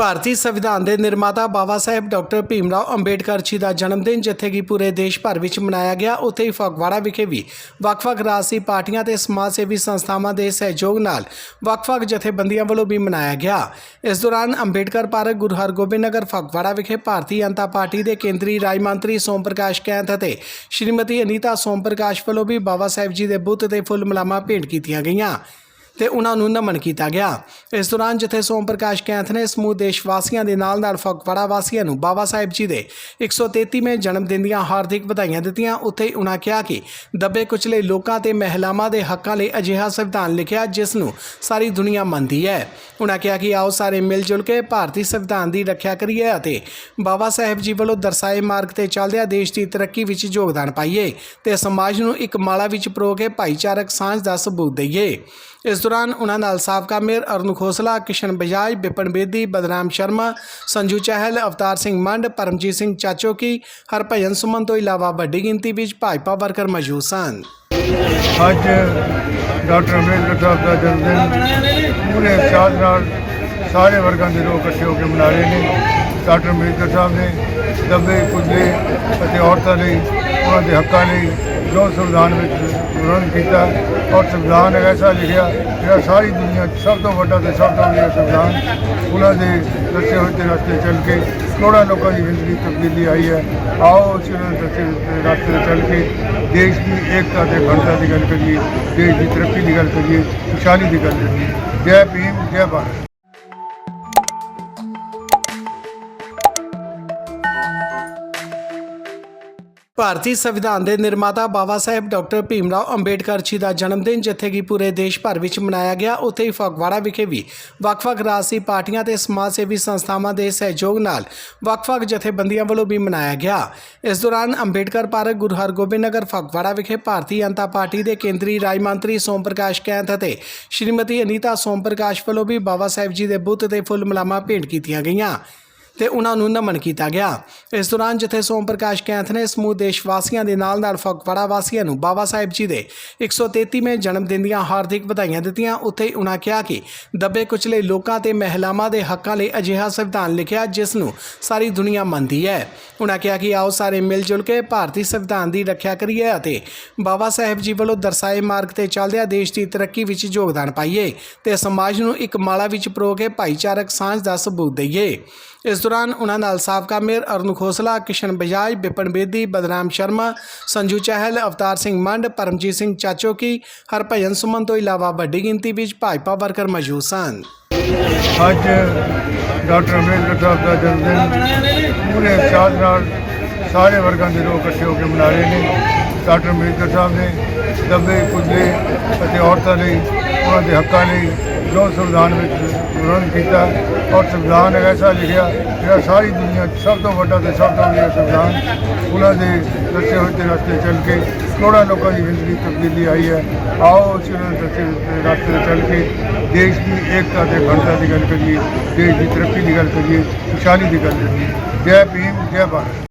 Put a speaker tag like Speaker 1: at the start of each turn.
Speaker 1: ਭਾਰਤੀ ਸੰਵਿਧਾਨ ਦੇ ਨਿਰਮਾਤਾ ਬਾਬਾ ਸਾਹਿਬ ਡਾਕਟਰ ਭੀਮ ਰਾਓ ਅੰਬੇਡਕਰ ਜੀ ਦਾ ਜਨਮ ਦਿਨ ਜਿੱਥੇ ਕਿ ਪੂਰੇ ਦੇਸ਼ ਭਰ ਵਿੱਚ ਮਨਾਇਆ ਗਿਆ। ਉੱਥੇ ਹੀ ਫਗਵਾੜਾ ਵਿਖੇ ਵੀ ਵੱਖ-ਵੱਖ ਰਾਜਸੀ ਪਾਰਟੀਆਂ ਤੇ ਸਮਾਜ ਸੇਵੀ ਸੰਸਥਾਵਾਂ ਦੇ ਸਹਿਯੋਗ ਨਾਲ ਵੱਖ-ਵੱਖ ਜਥੇਬੰਦੀਆਂ ਵੱਲੋਂ ਵੀ ਮਨਾਇਆ ਗਿਆ। ਇਸ ਦੌਰਾਨ ਅੰਬੇਡਕਰ ਪਾਰਕ ਗੁਰੂ ਹਰਗੋਬਿੰਦ ਨਗਰ, ਫਗਵਾੜਾ ਵਿਖੇ ਭਾਰਤੀ ਜਨਤਾ ਪਾਰਟੀ ਦੇ ਕੇਂਦਰੀ ਰਾਜ ਮੰਤਰੀ ਸੋਮ ਪ੍ਰਕਾਸ਼ ਕੈਂਥ ਅਤੇ ਸ਼੍ਰੀਮਤੀ ਅਨੀਤਾ ਸੋਮ ਪ੍ਰਕਾਸ਼ ਵੱਲੋਂ ਵੀ ਬਾਬਾ ਸਾਹਿਬ ਜੀ ਦੇ ਬੁੱਤ ਤੇ ਫੁੱਲ ਮਲਾਮਾਂ ਭੇਂਟ ਕੀਤੀਆਂ ਗਈਆਂ। ਤੇ ਉਹਨਾਂ ਨੂੰ ਨਮਨ ਕੀਤਾ ਗਿਆ। ਇਸ ਦੌਰਾਨ ਜਿੱਥੇ ਸੋਮ ਪ੍ਰਕਾਸ਼ ਕੈਂਥ ਨੇ ਸਮੂਹ ਦੇਸ਼ ਵਾਸੀਆਂ ਦੇ ਨਾਲ ਨਾਲ ਫਗਵਾੜਾ ਵਾਸੀਆਂ ਨੂੰ ਬਾਬਾ ਸਾਹਿਬ ਜੀ ਦੇ 133ਵੇਂ ਜਨਮ ਦਿਨ ਦੀਆਂ ਹਾਰਦਿਕ ਵਧਾਈਆਂ ਦਿੱਤੀਆਂ, ਉੱਥੇ ਹੀ ਉਹਨਾਂ ਕਿਹਾ ਕਿ ਦੱਬੇ ਕੁਚਲੇ ਲੋਕਾਂ ਤੇ ਮਹਿਲਾਵਾਂ ਦੇ ਹੱਕਾਂ ਲਈ ਅਜਿਹਾ ਸੰਵਿਧਾਨ ਲਿਖਿਆ ਜਿਸ ਨੂੰ ਸਾਰੀ ਦੁਨੀਆ ਮੰਨਦੀ ਹੈ। ਉਹਨਾਂ ਕਿਹਾ ਕਿ ਆਓ ਸਾਰੇ ਮਿਲ ਜੁਲ ਕੇ ਭਾਰਤੀ ਸੰਵਿਧਾਨ ਦੀ ਰੱਖਿਆ ਕਰੀਏ ਅਤੇ ਬਾਬਾ ਸਾਹਿਬ ਜੀ ਵੱਲੋਂ ਦਰਸਾਏ ਮਾਰਗ ਤੇ ਚੱਲਦਿਆਂ ਦੇਸ਼ ਦੀ ਤਰੱਕੀ ਵਿੱਚ ਯੋਗਦਾਨ ਪਾਈਏ ਤੇ ਸਮਾਜ ਨੂੰ ਇੱਕ ਮਾਲਾ ਵਿੱਚ ਪਰੋ ਕੇ ਭਾਈਚਾਰਕ ਸਾਂਝ ਦਾ ਸਬੂਤ ਦਈਏ। ਇਸ ਦੌਰਾਨ ਉਹਨਾਂ ਨਾਲ ਸਾਬਕਾ ਮੇਅਰ ਅਰੁਣ ਖੋਸਲਾ, ਕਿਸ਼ਨ ਬਜਾਜ ਵਿਪਨ ਬੇਦੀ ਬਦਨਾਮ ਸ਼ਰਮਾ, ਸੰਜੂ ਚਹਿਲ, ਅਵਤਾਰ ਸਿੰਘ ਮੰਡ, ਪਰਮਜੀਤ ਸਿੰਘ ਚਾਚੋਕੀ, ਹਰਭਜਨ ਸੁਮਨ ਤੋਂ ਇਲਾਵਾ ਵੱਡੀ ਗਿਣਤੀ ਵਿੱਚ ਭਾਜਪਾ ਵਰਕਰ ਮੌਜੂਦ ਸਨ।
Speaker 2: ਅੱਜ ਡਾਕਟਰ ਅੰਬੇਡਕਰ ਸਾਹਿਬ ਦਾ ਜਨਮ ਦਿਨ ਪੂਰੇ ਉਤਸ਼ਾਹ ਨਾਲ ਸਾਰੇ ਵਰਗਾਂ ਦੇ ਲੋਕ ਇਕੱਠੇ ਹੋ ਕੇ ਮਨਾ ਰਹੇ ਨੇ। ਡਾਕਟਰ ਅੰਬੇਡਕਰ ਸਾਹਿਬ ਨੇ ਦੱਬੇ ਕੁਚਲੇ ਅਤੇ ਔਰਤਾਂ ਲਈ ਉਹਨਾਂ ਦੇ ਹੱਕਾਂ ਲਈ ਜੋ ਸੰਵਿਧਾਨ ਵਿੱਚ ਵਰਣਨ ਕੀਤਾ, ਔਰ ਸੰਵਿਧਾਨ ਐਸਾ ਲਿਖਿਆ, ਜਿਹੜਾ ਸਾਰੀ ਦੁਨੀਆ 'ਚ ਸਭ ਤੋਂ ਵੱਡਾ ਤੇ ਸਭ ਤੋਂ ਵਧੀਆ ਸੰਵਿਧਾਨ, ਉਹਨਾਂ ਦੇ ਦੱਸੇ ਹੋਏ ਤੇ ਰਸਤੇ ਚੱਲ ਕੇ, ਕਰੋੜਾਂ ਲੋਕਾਂ ਦੀ ਜ਼ਿੰਦਗੀ ਤਬਦੀਲੀ ਆਈ ਹੈ। ਆਓ ਅਸੀਂ ਉਹਨਾਂ ਦੇ ਦੱਸੇ ਹੋਏ ਰਸਤੇ ਚੱਲ ਕੇ ਦੇਸ਼ ਦੀ ਏਕਤਾ ਤੇ ਅਖੰਡਤਾ ਦੀ ਗੱਲ ਕਰੀਏ, ਦੇਸ਼ ਦੀ ਤਰੱਕੀ ਦੀ ਗੱਲ ਕਰੀਏ, ਖੁਸ਼ਹਾਲੀ ਦੀ ਗੱਲ ਕਰੀਏ। ਜੈ ਭੀਮ, ਜੈ ਭਾਰਤ।
Speaker 1: ਭਾਰਤੀ ਸੰਵਿਧਾਨ ਦੇ ਨਿਰਮਾਤਾ ਬਾਬਾ ਸਾਹਿਬ ਡਾਕਟਰ ਭੀਮ ਰਾਓ ਅੰਬੇਡਕਰ ਜੀ ਦਾ ਜਨਮ ਦਿਨ ਜਿੱਥੇ ਕਿ ਪੂਰੇ ਦੇਸ਼ ਭਰ ਵਿੱਚ ਮਨਾਇਆ ਗਿਆ। ਉੱਥੇ ਹੀ ਫਗਵਾੜਾ ਵਿਖੇ ਵੀ ਵੱਖ-ਵੱਖ ਰਾਜਸੀ ਪਾਰਟੀਆਂ ਤੇ ਸਮਾਜ ਸੇਵੀ ਸੰਸਥਾਵਾਂ ਦੇ ਸਹਿਯੋਗ ਨਾਲ ਵੱਖ-ਵੱਖ ਜਥੇਬੰਦੀਆਂ ਵੱਲੋਂ ਵੀ ਮਨਾਇਆ ਗਿਆ। ਇਸ ਦੌਰਾਨ ਅੰਬੇਡਕਰ ਪਾਰਕ ਗੁਰੂ ਹਰਗੋਬਿੰਦ ਨਗਰ, ਫਗਵਾੜਾ ਵਿਖੇ ਭਾਰਤੀ ਜਨਤਾ ਪਾਰਟੀ ਦੇ ਕੇਂਦਰੀ ਰਾਜ ਮੰਤਰੀ ਸੋਮ ਪ੍ਰਕਾਸ਼ ਕੈਂਥ ਅਤੇ ਸ਼੍ਰੀਮਤੀ ਅਨੀਤਾ ਸੋਮ ਪ੍ਰਕਾਸ਼ ਵੱਲੋਂ ਵੀ ਬਾਬਾ ਸਾਹਿਬ ਜੀ ਦੇ ਬੁੱਤ ਤੇ ਫੁੱਲ ਮਲਾਮਾਂ ਭੇਂਟ ਕੀਤੀਆਂ ਗਈਆਂ। ਤੇ ਉਹਨਾਂ ਨੂੰ ਨਮਨ ਕੀਤਾ ਗਿਆ। ਇਸ ਦੌਰਾਨ ਜਿੱਥੇ ਸੋਮ ਪ੍ਰਕਾਸ਼ ਕੈਂਥ ਨੇ ਸਮੂਹ ਦੇਸ਼ ਵਾਸੀਆਂ ਦੇ ਨਾਲ ਨਾਲ ਫਗਵਾੜਾ ਵਾਸੀਆਂ ਨੂੰ ਬਾਬਾ ਸਾਹਿਬ ਜੀ ਦੇ 133ਵੇਂ ਜਨਮ ਦਿਨ ਦੀਆਂ ਹਾਰਦਿਕ ਵਧਾਈਆਂ ਦਿੱਤੀਆਂ, ਉੱਥੇ ਹੀ ਉਹਨਾਂ ਕਿਹਾ ਕਿ ਦੱਬੇ ਕੁਚਲੇ ਲੋਕਾਂ ਤੇ ਮਹਿਲਾਵਾਂ ਦੇ ਹੱਕਾਂ ਲਈ ਅਜਿਹਾ ਸੰਵਿਧਾਨ ਲਿਖਿਆ ਜਿਸ ਨੂੰ ਸਾਰੀ ਦੁਨੀਆ ਮੰਨਦੀ ਹੈ। ਉਹਨਾਂ ਕਿਹਾ ਕਿ ਆਓ ਸਾਰੇ ਮਿਲ ਜੁਲ ਕੇ ਭਾਰਤੀ ਸੰਵਿਧਾਨ ਦੀ ਰੱਖਿਆ ਕਰੀਏ ਅਤੇ ਬਾਬਾ ਸਾਹਿਬ ਜੀ ਵੱਲੋਂ ਦਰਸਾਏ ਮਾਰਗ ਤੇ ਚੱਲਦਿਆਂ ਦੇਸ਼ ਦੀ ਤਰੱਕੀ ਵਿੱਚ ਯੋਗਦਾਨ ਪਾਈਏ ਤੇ ਸਮਾਜ ਨੂੰ ਇੱਕ ਮਾਲਾ ਵਿੱਚ ਪਰੋ ਕੇ ਭਾਈਚਾਰਕ ਸਾਂਝ ਦਾ ਸਬੂਤ ਦਈਏ। ਇਸ ਦੌਰਾਨ ਉਹਨਾਂ ਨਾਲ ਸਾਬਕਾ ਮੇਅਰ ਅਰੁਣ ਖੋਸਲਾ, ਕਿਸ਼ਨ ਬਜਾਜ ਵਿਪਨ ਬੇਦੀ ਬਦਨਾਮ ਸ਼ਰਮਾ, ਸੰਜੂ ਚਹਿਲ, ਅਵਤਾਰ ਸਿੰਘ ਮੰਡ, ਪਰਮਜੀਤ ਸਿੰਘ ਚਾਚੋਕੀ, ਹਰਭਜਨ ਸੁਮਨ ਤੋਂ ਇਲਾਵਾ ਵੱਡੀ ਗਿਣਤੀ ਵਿੱਚ ਭਾਜਪਾ ਵਰਕਰ ਮੌਜੂਦ ਸਨ।
Speaker 2: ਅੱਜ ਡਾਕਟਰ ਅੰਬੇਡਕਰ ਸਾਹਿਬ ਦਾ ਜਨਮ ਦਿਨ ਪੂਰੇ ਉਤਸ਼ਾਹ ਨਾਲ ਸਾਰੇ ਵਰਗਾਂ ਦੇ ਲੋਕ ਇਕੱਠੇ ਹੋ ਕੇ ਮਨਾ ਰਹੇ ਨੇ। ਡਾਕਟਰ ਅੰਬੇਡਕਰ ਸਾਹਿਬ ਨੇ ਦੱਬੇ ਕੁਚਲੇ ਅਤੇ ਔਰਤਾਂ ਲਈ, ਉਹਨਾਂ ਦੇ ਹੱਕਾਂ ਲਈ ਜੋ ਸੰਵਿਧਾਨ ਵਿੱਚ ਵਰਣਨ ਕੀਤਾ। ਔਰ ਸੰਵਿਧਾਨ ਐਸਾ ਲਿਖਿਆ। ਜਿਹੜਾ ਸਾਰੀ ਦੁਨੀਆ 'ਚ ਸਭ ਤੋਂ ਵੱਡਾ ਤੇ ਸਭ ਤੋਂ ਵਧੀਆ ਸੰਵਿਧਾਨ ਉਹਨਾਂ ਦੇ ਦੱਸੇ ਹੋਏ ਤੇ ਰਸਤੇ ਚੱਲ ਕੇ ਕਰੋੜਾਂ ਲੋਕਾਂ ਦੀ ਜ਼ਿੰਦਗੀ ਤਬਦੀਲੀ ਆਈ ਹੈ। ਆਓ ਅਸੀਂ ਉਹਨਾਂ ਦੇ ਦੱਸੇ ਹੋਏ ਰਸਤੇ ਚੱਲ ਕੇ ਦੇਸ਼ ਦੀ ਏਕਤਾ ਤੇ ਅਖੰਡਤਾ ਦੀ ਗੱਲ ਕਰੀਏ, ਦੇਸ਼ ਦੀ ਤਰੱਕੀ ਦੀ ਗੱਲ ਕਰੀਏ, ਖੁਸ਼ਹਾਲੀ ਦੀ ਗੱਲ ਕਰੀਏ। ਜੈ ਭੀਮ, ਜੈ ਭਾਰਤ।